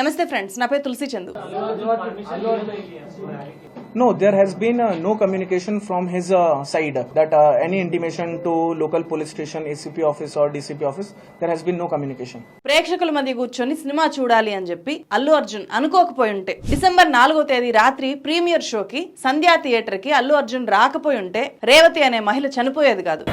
నమస్తే ఫ్రెండ్స్ నా పేరు తులసి Chandu No, there has been uh, no communication from his uh, side that uh, any intimation to local police station, ACP office or DCP office, there has been no communication. ప్రేక్షకుల మధ్య కూర్చొని cinema చూడాలి అని చెప్పి అల్లు అర్జున్ అనుకోకపోయి ఉంటే December నాలుగో తేదీ రాత్రి ప్రీమియర్ షోకి సంధ్యా థియేటర్కి అల్లు అర్జున్ రాకపోయి ఉంటే రేవతి అనే మహిళ చనిపోయేది కాదు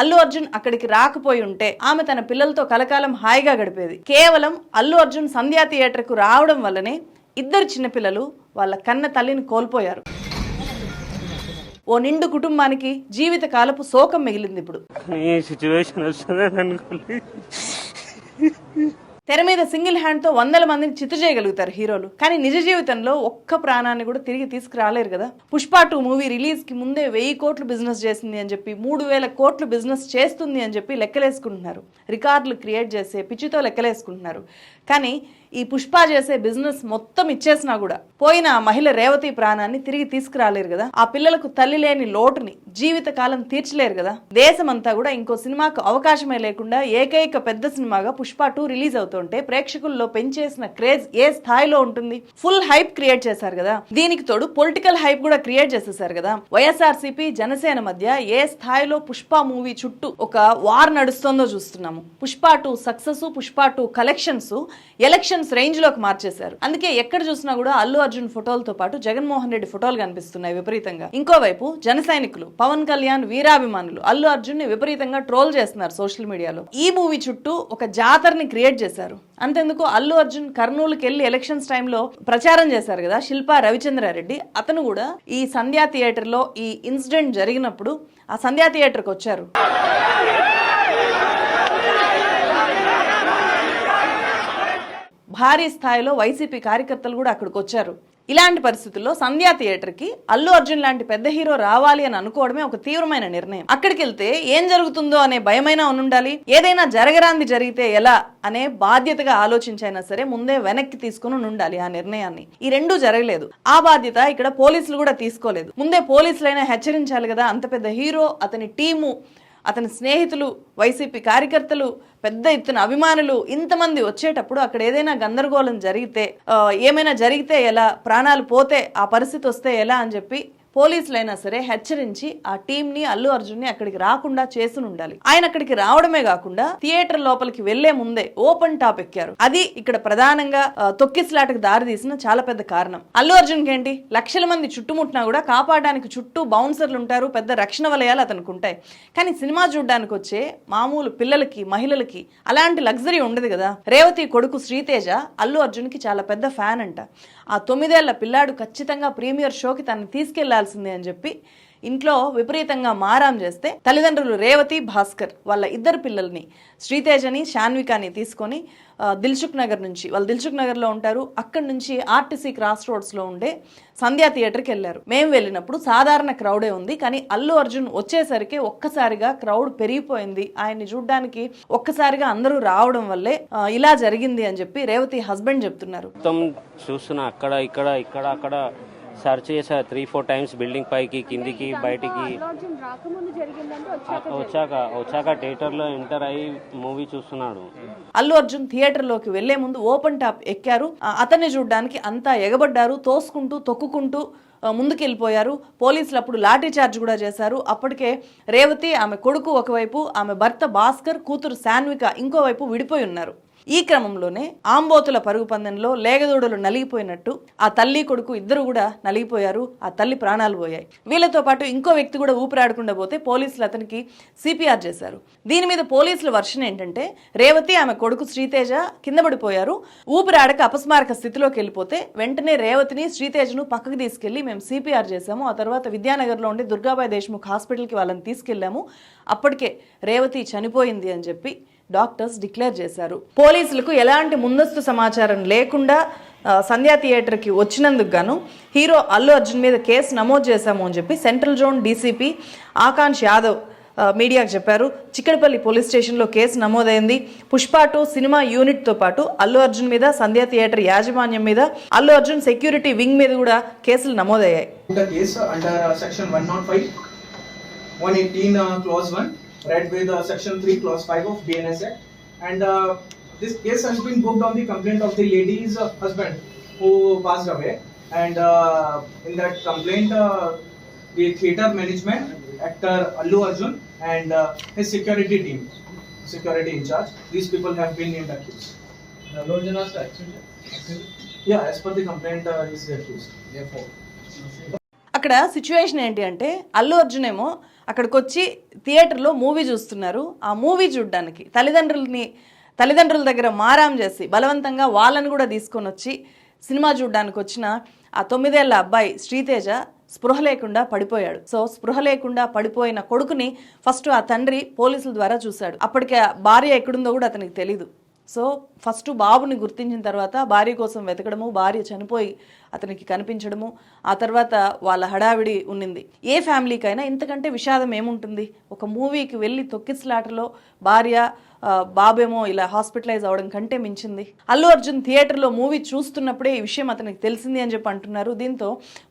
అల్లు అర్జున్ అక్కడికి రాకపోయి ఉంటే ఆమె తన పిల్లలతో కలకాలం హాయిగా గడిపేది. కేవలం అల్లు అర్జున్ సంధ్యా థియేటర్కు రావడం వల్లనే ఇద్దరు చిన్నపిల్లలు వాళ్ళ కన్న తల్లిని కోల్పోయారు. ఓ నిండు కుటుంబానికి జీవిత కాలపు శోకం మిగిలింది ఇప్పుడు. తెర మీద సింగిల్ హ్యాండ్తో వందల మందిని చిత్తు చేయగలుగుతారు హీరోలు. కానీ నిజ జీవితంలో ఒక్క ప్రాణాన్ని కూడా తిరిగి తీసుకురాలేరు కదా. పుష్ప టూ మూవీ రిలీజ్కి ముందే వెయ్యి కోట్లు బిజినెస్ చేసింది అని చెప్పి మూడు వేల కోట్లు బిజినెస్ చేస్తుంది అని చెప్పి లెక్కలేసుకుంటున్నారు. రికార్డులు క్రియేట్ చేసే పిచ్చితో లెక్కలేసుకుంటున్నారు. కానీ ఈ పుష్ప చేసే బిజినెస్ మొత్తం ఇచ్చేసినా కూడా పోయిన ఆ మహిళ రేవతి ప్రాణాన్ని తిరిగి తీసుకురాలేరు కదా. ఆ పిల్లలకు తల్లి లేని లోటుని జీవిత కాలం తీర్చలేరు కదా. దేశమంతా కూడా ఇంకో సినిమాకు అవకాశమే లేకుండా ఏకైక పెద్ద సినిమాగా పుష్ప టూ రిలీజ్ అవుతుంటే ప్రేక్షకుల్లో పెంచేసిన క్రేజ్ ఏ స్థాయిలో ఉంటుంది? ఫుల్ హైప్ క్రియేట్ చేశారు కదా. దీనికి తోడు పొలిటికల్ హైప్ కూడా క్రియేట్ చేసేసారు కదా. వైఎస్ఆర్సీపీ జనసేన మధ్య ఏ స్థాయిలో పుష్ప మూవీ చుట్టూ ఒక వార్ నడుస్తుందో చూస్తున్నాము. Pushpa two success Pushpa two collections election రేంజ్లోకి మార్చేశారు. అందుకే ఎక్కడ చూసినా కూడా అల్లు అర్జున్ ఫోటోలతో పాటు జగన్మోహన్ రెడ్డి ఫోటోలు కనిపిస్తున్నాయి విపరీతంగా. ఇంకోవైపు జన సైనికులు పవన్ కళ్యాణ్ వీరాభిమానులు అల్లు అర్జున్ని విపరీతంగా ట్రోల్ చేస్తున్నారు సోషల్ మీడియాలో. ఈ మూవీ చుట్టూ ఒక జాతరని క్రియేట్ చేశారు. అంతెందుకు అల్లు అర్జున్ కర్నూలుకి వెళ్ళి ఎలక్షన్స్ టైంలో ప్రచారం చేశారు కదా శిల్పా రవిచంద్రారెడ్డి. అతను కూడా ఈ సంధ్యా థియేటర్లో ఈ ఇన్సిడెంట్ జరిగినప్పుడు ఆ సంధ్యా థియేటర్కి వచ్చారు భారీ స్థాయిలో వైసీపీ కార్యకర్తలు కూడా అక్కడికి వచ్చారు. ఇలాంటి పరిస్థితుల్లో సంధ్యా థియేటర్కి అల్లు అర్జున్ లాంటి పెద్ద హీరో రావాలి అని అనుకోవడమే ఒక తీవ్రమైన నిర్ణయం. అక్కడికి వెళ్తే ఏం జరుగుతుందో అనే భయమైనా ఉండాలి ఏదైనా జరగరాంది జరిగితే ఎలా అనే బాధ్యతగా ఆలోచించైనా సరే ముందే వెనక్కి తీసుకుని ఉండాలి ఆ నిర్ణయాన్ని. ఈ రెండూ జరగలేదు. ఆ బాధ్యత ఇక్కడ పోలీసులు కూడా తీసుకోలేదు. ముందే పోలీసులైనా హెచ్చరించాలి కదా అంత పెద్ద హీరో అతని టీము అతని స్నేహితులు వైసీపీ కార్యకర్తలు పెద్ద ఎత్తున అభిమానులు ఇంతమంది వచ్చేటప్పుడు అక్కడ ఏదైనా గందరగోళం జరిగితే ఏమైనా జరిగితే ఎలా ప్రాణాలు పోతే ఆ పరిస్థితి వస్తే ఎలా అని చెప్పి పోలీసులైనా సరే హెచ్చరించి ఆ టీం ని అల్లు అర్జున్ని అక్కడికి రాకుండా చేసి ఉండాలి. ఆయన అక్కడికి రావడమే కాకుండా థియేటర్ లోపలికి వెళ్ళే ముందే ఓపెన్ టాప్ ఎక్కారు. అది ఇక్కడ ప్రధానంగా తొక్కిస్లాటకు తొక్కిసలాటకు దారి తీసిన చాలా పెద్ద కారణం. అల్లు అర్జున్ ఏంటి? లక్షల మంది చుట్టుముట్టినా కూడా కాపాడడానికి చుట్టూ బౌన్సర్లు ఉంటారు పెద్ద రక్షణ వలయాలు అతనికి ఉంటాయి. కానీ సినిమా చూడడానికి వచ్చే మామూలు పిల్లలకి మహిళలకి అలాంటి లగ్జరీ ఉండదు కదా. రేవతి కొడుకు శ్రీతేజ అల్లు అర్జున్కి చాలా పెద్ద ఫ్యాన్ అంట. ఆ తొమ్మిదేళ్ళ పిల్లాడు ఖచ్చితంగా ప్రీమియర్ షోకి తనని తీసుకెళ్ళాల్సిందే అని చెప్పి ఇంట్లో విపరీతంగా మారాం చేస్తే తల్లిదండ్రులు రేవతి భాస్కర్ వాళ్ళ ఇద్దరు పిల్లల్ని శ్రీతేజని శాన్వికాని తీసుకొని ఆ, దిల్సుఖ్ నగర్ నుంచి వాళ్ళు దిల్సుఖ్ నగర్లో ఉంటారు. అక్కడి నుంచి ఆర్టీసీ క్రాస్ రోడ్స్లో ఉండే సంధ్యా థియేటర్కి వెళ్ళారు. మేము వెళ్ళినప్పుడు సాధారణ క్రౌడే ఉంది కానీ అల్లు అర్జున్ వచ్చేసరికి ఒక్కసారిగా క్రౌడ్ పెరిగిపోయింది. ఆయన్ని చూడడానికి ఒక్కసారిగా అందరూ రావడం వల్లే ఇలా జరిగింది అని చెప్పి రేవతి హస్బెండ్ చెప్తున్నారు. మొత్తం చూస్తున్నా అక్కడ ఇక్కడ ఇక్కడ అక్కడ సెర్చ్ చేసా త్రీ ఫోర్ టైమ్స్ బిల్డింగ్ పైకి కిందికి బయటికి. వచ్చాక వచ్చాక థియేటర్లో ఎంటర్ అయ్యి మూవీ చూస్తున్నాడు. అల్లు అర్జున్ థియేటర్లోకి వెళ్ళే ముందు ఓపెన్ టాప్ ఎక్కారు. అతన్ని చూడడానికి అంతా ఎగబడ్డారు. తోసుకుంటూ తొక్కుకుంటూ ముందుకెళ్ళిపోయారు. పోలీసులు అప్పుడు లాఠీ చార్జ్ కూడా చేశారు. అప్పటికే రేవతి ఆమె కొడుకు ఒకవైపు ఆమె భర్త భాస్కర్ కూతురు శాన్విక ఇంకోవైపు విడిపోయి ఉన్నారు. ఈ క్రమంలోనే ఆంబోతుల పరుగు పందెంలో లేగదూడలు నలిగిపోయినట్టు ఆ తల్లి కొడుకు ఇద్దరు కూడా నలిగిపోయారు ఆ తల్లి ప్రాణాలు పోయాయి. వీళ్ళతో పాటు ఇంకో వ్యక్తి కూడా ఊపిరాడకుండా పోతే పోలీసులు అతనికి సిపిఆర్ చేశారు. దీని మీద పోలీసుల వర్షన్ ఏంటంటే రేవతి ఆమె కొడుకు శ్రీతేజ కింద పడిపోయారు. ఊపిరాడక అపస్మారక స్థితిలోకి వెళ్ళిపోతే వెంటనే రేవతిని శ్రీతేజను పక్కకు తీసుకెళ్ళి మేము సిపిఆర్ చేశాము. ఆ తర్వాత విద్యానగర్లో ఉండే దుర్గాబాయ్ దేశ్ముఖ్ హాస్పిటల్కి వాళ్ళని తీసుకెళ్ళాము. అప్పటికే రేవతి చనిపోయింది అని చెప్పి డాక్టర్స్ డిక్లేర్ చేశారు. పోలీసులకు ఎలాంటి ముందస్తు సమాచారం లేకుండా సంధ్యా థియేటర్కి వచ్చినందుకు గాను హీరో అల్లు అర్జున్ మీద కేసు నమోదు చేశాము అని చెప్పి central zone DCP Akanksh Yadav మీడియాకు చెప్పారు. చిక్కడపల్లి పోలీస్ స్టేషన్లో కేసు నమోదైంది. పుష్ప టూ సినిమా యూనిట్తో పాటు అల్లు అర్జున్ మీద సంధ్యా థియేటర్ యాజమాన్యం మీద అల్లు అర్జున్ సెక్యూరిటీ వింగ్ మీద కూడా కేసులు నమోదయ్యాయి. The case under uh, section 105, 118 uh, clause 1, read with uh, Section 3, Clause 5 of BNS Act. And uh, this case has been booked on the complaint of the lady's uh, husband who passed away. And uh, in that complaint, uh, the theatre management, actor Allu Arjun, and uh, his security team, security in charge, these people have been named accused. Yeah, as per the complaint, uh, he is accused. Therefore. అక్కడ situation ఏంటి అంటే అల్లు అర్జున్ ఏమో అక్కడికి వచ్చి థియేటర్లో movie చూస్తున్నారు. ఆ movie చూడడానికి తల్లిదండ్రులని తల్లిదండ్రుల దగ్గర మారాం చేసి బలవంతంగా వాళ్ళని కూడా తీసుకొని వచ్చి సినిమా చూడడానికి వచ్చిన ఆ తొమ్మిదేళ్ళ అబ్బాయి శ్రీతేజ స్పృహ లేకుండా పడిపోయాడు. సో స్పృహ లేకుండా పడిపోయిన కొడుకుని ఫస్ట్ ఆ తండ్రి పోలీసుల ద్వారా చూశాడు. అప్పటికే ఆ భార్య ఎక్కడుందో కూడా అతనికి తెలీదు. సో ఫస్ట్ బాబుని గుర్తించిన తర్వాత భార్య కోసం వెతకడము భార్య చనిపోయి అతనికి కనిపించడము ఆ తర్వాత వాళ్ళ హడావిడి ఉన్నింది. ఏ ఫ్యామిలీకైనా ఇంతకంటే విషాదం ఏముంటుంది? ఒక మూవీకి వెళ్ళి తొక్కిసలాటలో భార్య బాబేమో ఇలా హాస్పిటలైజ్ అవడం కంటే మించింది. అల్లు అర్జున్ థియేటర్లో మూవీ చూస్తున్నప్పుడే ఈ విషయం అతనికి తెలిసింది అని చెప్పి అంటున్నారు. దీంతో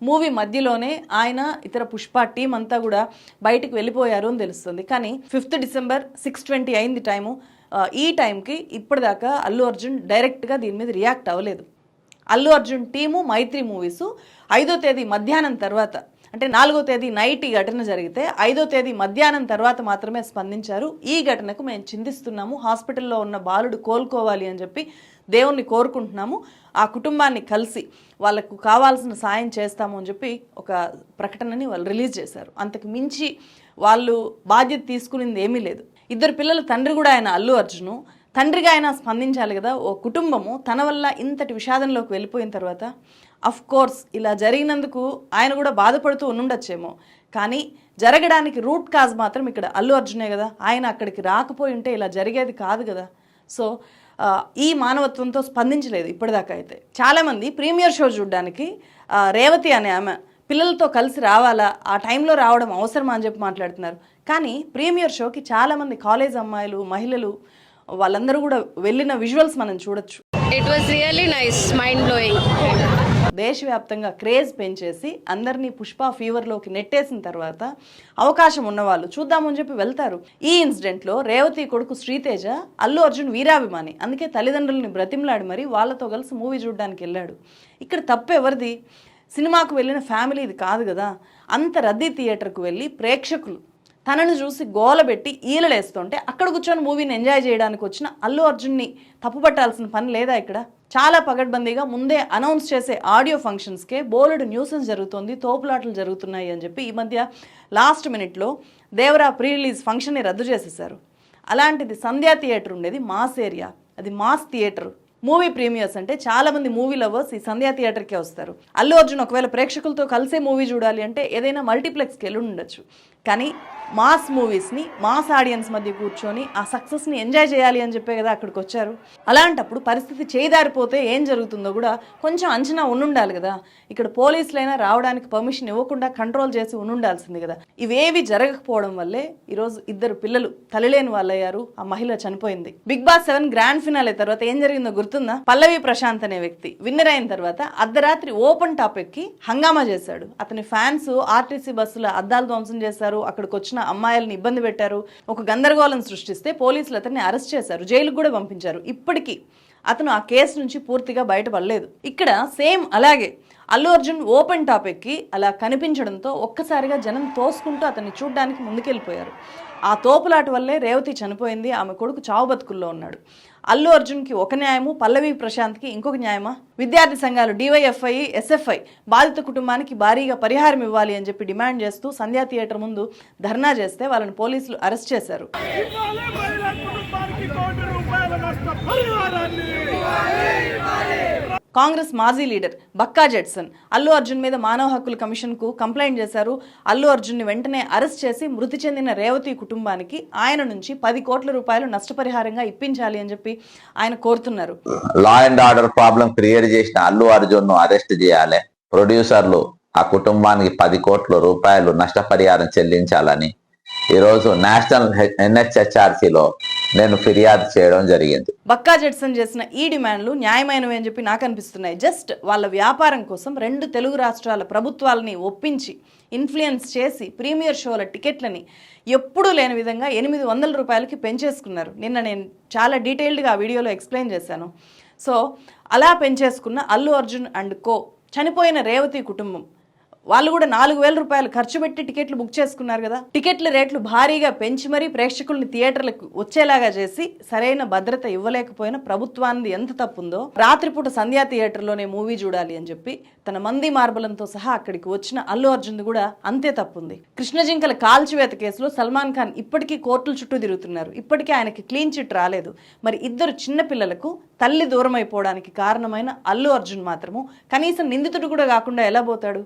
మూవీ మధ్యలోనే ఆయన ఇతర పుష్ప టీం అంతా కూడా బయటకు వెళ్ళిపోయారు అని తెలుస్తుంది. కానీ ఫిఫ్త్ డిసెంబర్ సిక్స్ ట్వంటీ అయింది టైము. ఈ టైంకి ఇప్పటిదాకా అల్లు అర్జున్ డైరెక్ట్గా దీని మీద రియాక్ట్ అవ్వలేదు. అల్లు అర్జున్ టీము మైత్రి మూవీస్ ఐదో తేదీ మధ్యాహ్నం తర్వాత అంటే నాలుగో తేదీ నైట్ ఈ ఘటన జరిగితే ఐదో తేదీ మధ్యాహ్నం తర్వాత మాత్రమే స్పందించారు. ఈ ఘటనకు మేము చిందిస్తున్నాము హాస్పిటల్లో ఉన్న బాలుడు కోలుకోవాలి అని చెప్పి దేవుణ్ణి కోరుకుంటున్నాము. ఆ కుటుంబాన్ని కలిసి వాళ్ళకు కావాల్సిన సాయం చేస్తాము అని చెప్పి ఒక ప్రకటనని వాళ్ళు రిలీజ్ చేశారు. అంతకు మించి వాళ్ళు బాధ్యత తీసుకునింది ఏమీ లేదు. ఇద్దరు పిల్లల తండ్రి కూడా ఆయన అల్లు అర్జును. తండ్రిగా ఆయన స్పందించాలి కదా. ఓ కుటుంబము తన వల్ల ఇంతటి విషాదంలోకి వెళ్ళిపోయిన తర్వాత అఫ్ కోర్స్ ఇలా జరిగినందుకు ఆయన కూడా బాధపడుతూ ఉండుండొచ్చేమో. కానీ జరగడానికి రూట్ కాజ్ మాత్రం ఇక్కడ అల్లు అర్జునే కదా. ఆయన అక్కడికి రాకపోయి ఉంటే ఇలా జరిగేది కాదు కదా. సో ఈ మానవత్వంతో స్పందించలేదు ఇప్పటిదాకా అయితే. చాలామంది ప్రీమియర్ షో చూడడానికి రేవతి అనే ఆమె పిల్లలతో కలిసి రావాలా? ఆ టైంలో రావడం అవసరమా అని చెప్పి మాట్లాడుతున్నారు. కానీ ప్రీమియర్ షోకి చాలామంది కాలేజ్ అమ్మాయిలు మహిళలు వాళ్ళందరూ కూడా వెళ్ళిన విజువల్స్ మనం చూడొచ్చు. It was really nice, mind blowing. దేశవ్యాప్తంగా క్రేజ్ పెంచేసి అందరినీ పుష్ప ఫీవర్లోకి నెట్టేసిన తర్వాత అవకాశం ఉన్నవాళ్ళు చూద్దామని చెప్పి వెళ్తారు. ఈ ఇన్సిడెంట్లో రేవతి కొడుకు శ్రీతేజ అల్లు అర్జున్ వీరాభిమాని అందుకే తల్లిదండ్రులని బ్రతిమలాడి మరి వాళ్ళతో కలిసి మూవీ చూడడానికి వెళ్ళాడు. ఇక్కడ తప్పు ఎవరిది? సినిమాకు వెళ్ళిన ఫ్యామిలీ ఇది కాదు కదా. అంత రద్దీ థియేటర్కు వెళ్ళి ప్రేక్షకులు తనను చూసి గోలబెట్టి ఈలలేస్తుంటే అక్కడ కూర్చొని మూవీని ఎంజాయ్ చేయడానికి వచ్చిన అల్లు అర్జున్ని తప్పుపట్టాల్సిన పని లేదా ఇక్కడ? చాలా పగడ్బందీగా ముందే అనౌన్స్ చేసే ఆడియో ఫంక్షన్స్కే బోలెడు న్యూసెన్స్ జరుగుతోంది తోపులాటలు జరుగుతున్నాయి అని చెప్పి ఈ మధ్య లాస్ట్ మినిట్లో దేవరా ప్రీ రిలీజ్ ఫంక్షన్ని రద్దు చేసేశారు. అలాంటిది సంధ్యా థియేటర్ ఉండేది మాస్ ఏరియా. అది మాస్ థియేటర్. మూవీ ప్రీమియర్స్ అంటే చాలా మంది మూవీ లవర్స్ ఈ సంధ్యా థియేటర్కే వస్తారు. అల్లు అర్జున్ ఒకవేళ ప్రేక్షకులతో కలిసే మూవీ చూడాలి అంటే ఏదైనా మల్టీప్లెక్స్కి వెళ్ళి ఉండొచ్చు. కానీ మాస్ మూవీస్ని మాస్ ఆడియన్స్ మధ్య కూర్చొని ఆ సక్సెస్ని ఎంజాయ్ చేయాలి అని చెప్పే కదా అక్కడికి వచ్చారు. అలాంటప్పుడు పరిస్థితి చేదారిపోతే ఏం జరుగుతుందో కూడా కొంచెం అంచనా ఉండుండాలి కదా. ఇక్కడ పోలీసులైనా రావడానికి పర్మిషన్ ఇవ్వకుండా కంట్రోల్ చేసి ఉండాల్సింది కదా. ఇవేవి జరగకపోవడం వల్లే ఈరోజు ఇద్దరు పిల్లలు తల్లిలేని వాళ్ళయ్యారు. ఆ మహిళ చనిపోయింది. Bigg Boss seven grand finale తర్వాత ఏం జరిగిందో గుర్తుందా? పల్లవి ప్రశాంత్ అనే వ్యక్తి విన్నర్ అయిన తర్వాత అర్ధరాత్రి ఓపెన్ టాపిక్కి హంగామా చేశాడు. అతని ఫ్యాన్స్ ఆర్టీసీ బస్సుల అద్దాలు ధ్వంసం చేశారు. అక్కడికి వచ్చిన అమ్మాయిల్ని ఇబ్బంది పెట్టారు. ఒక గందరగోళం సృష్టిస్తే పోలీసులు అతన్ని అరెస్ట్ చేశారు జైలుకు కూడా పంపించారు. ఇప్పటికీ అతను ఆ కేసు నుంచి పూర్తిగా బయటపడలేదు. ఇక్కడ సేమ్ అలాగే అల్లు అర్జున్ ఓపెన్ టాపిక్కి అలా కనిపించడంతో ఒక్కసారిగా జనం తోసుకుంటూ అతన్ని చూడ్డానికి ముందుకెళ్ళిపోయారు. ఆ తోపులాట వల్లే రేవతి చనిపోయింది ఆమె కొడుకు చావు బతుకుల్లో ఉన్నాడు. అల్లు అర్జున్కి ఒక న్యాయము పల్లవి ప్రశాంత్కి ఇంకొక న్యాయమా? విద్యార్థి సంఘాలు డివైఎఫ్ఐ ఎస్ఎఫ్ఐ బాధిత కుటుంబానికి భారీగా పరిహారం ఇవ్వాలి అని చెప్పి డిమాండ్ చేస్తూ సంధ్యా థియేటర్ ముందు ధర్నా చేస్తే వాళ్ళని పోలీసులు అరెస్ట్ చేశారు. రూపాయల పరిహారాన్ని. కాంగ్రెస్ మాజీ లీడర్ బక్కా జెడ్సన్ అల్లు అర్జున్ మీద మానవ హక్కుల కమిషన్కు కంప్లైంట్ చేశారు. అల్లు అర్జున్ని వెంటనే అరెస్ట్ చేసి మృతి చెందిన రేవతి కుటుంబానికి ఆయన నుంచి పది కోట్ల రూపాయలు నష్టపరిహారంగా ఇప్పించాలి అని చెప్పి ఆయన కోరుతున్నారు. Law and order problem create చేసిన అల్లు అర్జున్ను అరెస్ట్ చేయాలి. ప్రొడ్యూసర్లు ఆ కుటుంబానికి పది కోట్ల రూపాయలు నష్టపరిహారం చెల్లించాలని. ఈరోజు నేషనల్ ఎన్హెచ్హెచ్ఆర్సీలో నేను ఫిర్యాదు చేయడం జరిగింది. బక్కా జడ్సన్ చేసిన ఈ డిమాండ్లు న్యాయమైనవి అని చెప్పి నాకు అనిపిస్తున్నాయి. జస్ట్ వాళ్ళ వ్యాపారం కోసం రెండు తెలుగు రాష్ట్రాల ప్రభుత్వాలని ఒప్పించి ఇన్ఫ్లుయెన్స్ చేసి ప్రీమియర్ షోల టికెట్లని ఎప్పుడూ లేని విధంగా ఎనిమిది వందల రూపాయలకి పెంచేసుకున్నారు. నిన్న నేను చాలా డీటెయిల్డ్గా ఆ వీడియోలో ఎక్స్ప్లెయిన్ చేశాను. సో అలా పెంచేసుకున్న అల్లు అర్జున్ అండ్ కో చనిపోయిన రేవతి కుటుంబం. వాళ్ళు కూడా నాలుగు వేల రూపాయలు ఖర్చు పెట్టి టికెట్లు బుక్ చేసుకున్నారు కదా. టికెట్ల రేట్లు భారీగా పెంచి మరీ ప్రేక్షకుల్ని థియేటర్లకు వచ్చేలాగా చేసి సరైన భద్రత ఇవ్వలేకపోయిన ప్రభుత్వానికి ఎంత తప్పుందో రాత్రిపూట సంధ్యా థియేటర్లోనే మూవీ చూడాలి అని చెప్పి తన మంది మార్బలంతో సహా అక్కడికి వచ్చిన అల్లు అర్జున్ కూడా అంతే తప్పుంది. కృష్ణజింకల కాల్చివేత కేసులో సల్మాన్ ఖాన్ ఇప్పటికీ కోర్టుల చుట్టూ తిరుగుతున్నారు. ఇప్పటికీ ఆయనకి క్లీన్ చిట్ రాలేదు. మరి ఇద్దరు చిన్నపిల్లలకు తల్లి దూరం అయిపోవడానికి కారణమైన అల్లు అర్జున్ మాత్రము కనీసం నిందితుడు కూడా కాకుండా ఎలా పోతాడు?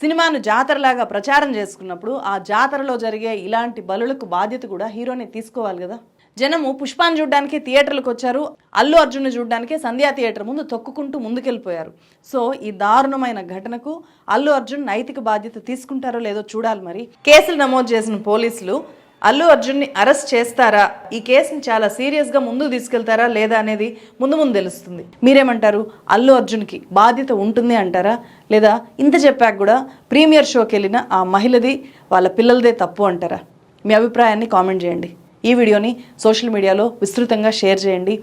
సినిమాను జాతరలాగా ప్రచారం చేసుకున్నప్పుడు ఆ జాతరలో జరిగే ఇలాంటి బలులకు బాధ్యత కూడా హీరోనే తీసుకోవాలి కదా. జనము పుష్పాన్ని చూడడానికి థియేటర్లకు వచ్చారు. అల్లు అర్జున్ చూడడానికి సంధ్యా థియేటర్ ముందు తొక్కుకుంటూ ముందుకెళ్ళిపోయారు. సో ఈ దారుణమైన ఘటనకు అల్లు అర్జున్ నైతిక బాధ్యత తీసుకుంటారో లేదో చూడాలి మరి. కేసులు నమోదు చేసిన పోలీసులు అల్లు అర్జున్ని అరెస్ట్ చేస్తారా? ఈ కేసుని చాలా సీరియస్గా ముందుకు తీసుకెళ్తారా లేదా అనేది ముందు ముందు తెలుస్తుంది. మీరేమంటారు? అల్లు అర్జున్కి బాధ్యత ఉంటుంది అంటారా? లేదా ఇంత చెప్పాక కూడా ప్రీమియర్ షోకి వెళ్ళిన ఆ మహిళది వాళ్ళ పిల్లలదే తప్పు అంటారా? మీ అభిప్రాయాన్ని కామెంట్ చేయండి. ఈ వీడియోని సోషల్ మీడియాలో విస్తృతంగా షేర్ చేయండి.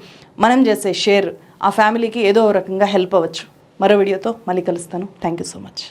మనం చేసే షేర్ ఆ ఫ్యామిలీకి ఏదో ఒక రకంగా హెల్ప్ అవ్వచ్చు. మరో వీడియోతో మళ్ళీ కలుస్తాను. Thank you so much.